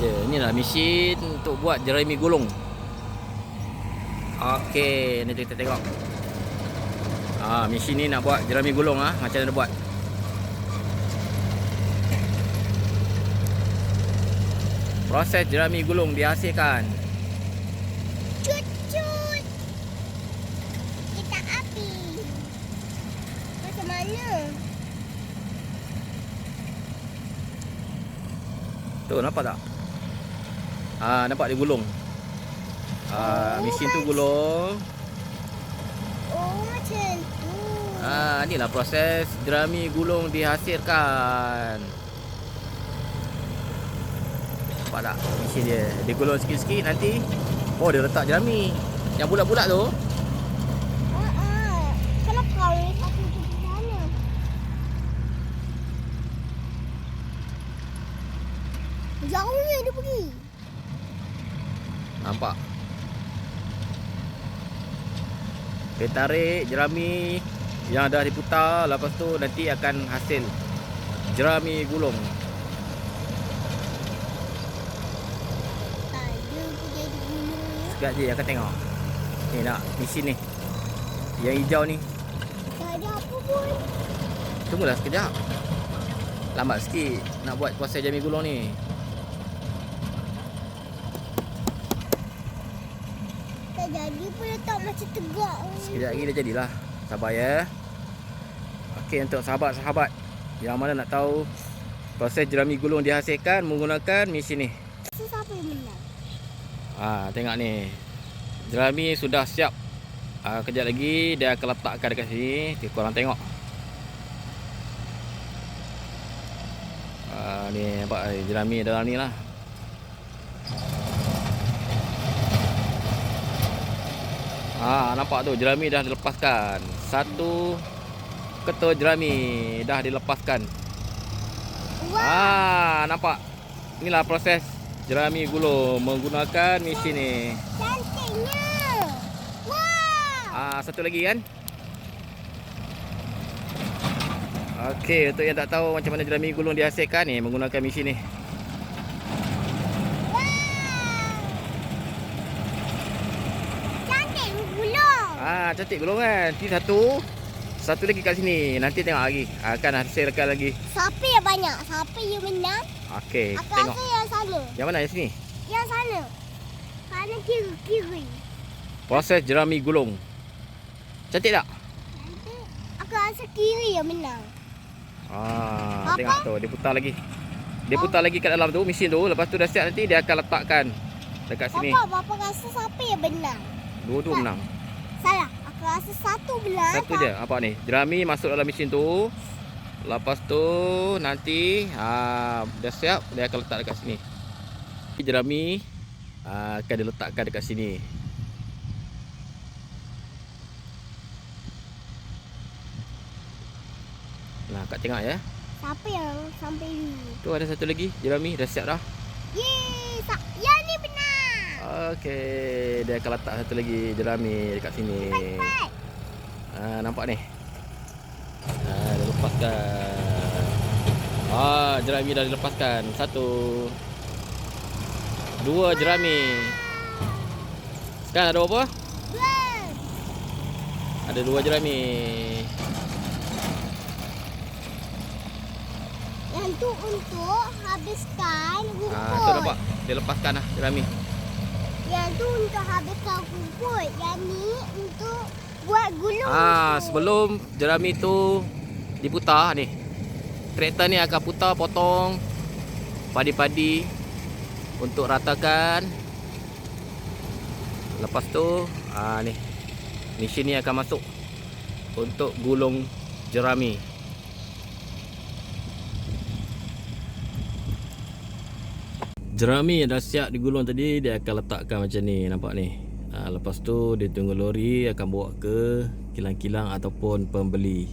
Ya, inilah mesin untuk buat jerami gulung. Okey, ni kita tengok. Ah, mesin ni nak buat jerami gulung ah, macam mana dia buat? Proses jerami gulung dihasilkan. Cut-cut. Kita api. Macam mana? Tu nampak tak? Ah, nampak dia gulung. Ah, mesin tu gulung. Oh, macam tu. Ah, inilah proses jerami gulung dihasilkan. Nampak tak mesin dia? Dia gulung sikit-sikit nanti oh dia letak jerami. Yang bulat-bulat tu Ah, ah. Kalau kau ni satu tu di sana. Jauh ni dia pergi. Nampak. Dia tarik jerami yang dah diputar lepas tu nanti akan hasil jerami gulung. Sekejap je akan tengok. Ni nak mesin ni. Yang hijau ni. Tak ada apa pun. Tunggulah sekejap. Lambat sikit nak buat proses jerami gulung ni. Jadi pun letak macam tegak. Sekejap lagi dah jadilah. Sabar ya. Okey untuk sahabat-sahabat yang mana nak tahu proses jerami gulung dihasilkan menggunakan mesin ni. Siapa yang menang? Ha, tengok ni. Jerami sudah siap. Ha, kejap lagi dia akan letakkan dekat sini. Kita korang tengok. Ha, ni nampak eh, jerami dalam ni lah. Ha, nampak tu jerami dah dilepaskan. Satu ketul jerami dah dilepaskan. Wah, Ah, nampak. Inilah proses jerami gulung menggunakan mesin ni. cantiknya. Wah. Ah, satu lagi kan? Okey, untuk yang tak tahu macam mana jerami gulung dihasilkan ni menggunakan mesin ni. Cantik gulung. Ah, cantik gulung kan? Ni satu. Satu lagi kat sini. Nanti tengok lagi. Akan hasilkan lagi. Siapa yang banyak? Siapa yang menang? Okey, Aku tengok. rasa yang sana. Yang mana yang sini? Yang sana. Sana kiri kiri. Proses jerami gulung. Cantik tak? Cantik. Aku rasa kiri yang menang. Ah, Apa? tengok tu, dia putar lagi. Dia putar lagi kat dalam tu mesin tu, lepas tu dah siap nanti dia akan letakkan dekat sini. Bapa, bapa rasa siapa yang menang? Dua-dua menang. Rasa satu menang. Satu je. Apa ni? Jerami masuk dalam mesin tu. Lepas tu nanti ha, dah siap dia akan letak dekat sini. Jerami ha, akan diletakkan dekat sini. Nah, kak tengok ya. Siapa yang sampai ni? Tu ada satu lagi jerami dah siap dah. Yeay. Sa- ni menang. Okey, dia akan letak satu lagi jerami dekat sini. Ha, nampak ni. Ha, dia lepaskan. Ah, jerami dah dilepaskan. Satu. Dua jerami. Sekarang ada berapa? Dua. Ada dua jerami. Yang tu untuk habiskan rumput. Ha, tu nampak. Dia lepaskan lah jerami. Tu untuk habiskan rumput. Yang ni untuk buat gulung. Ah, tu. sebelum jerami tu diputar ni. Traktor ni akan putar potong padi-padi untuk ratakan. Lepas tu ah ni. Mesin ni akan masuk untuk gulung jerami. Jerami yang dah siap digulung tadi dia akan letakkan macam ni nampak ni. Ha, lepas tu dia tunggu lori akan bawa ke kilang-kilang ataupun pembeli.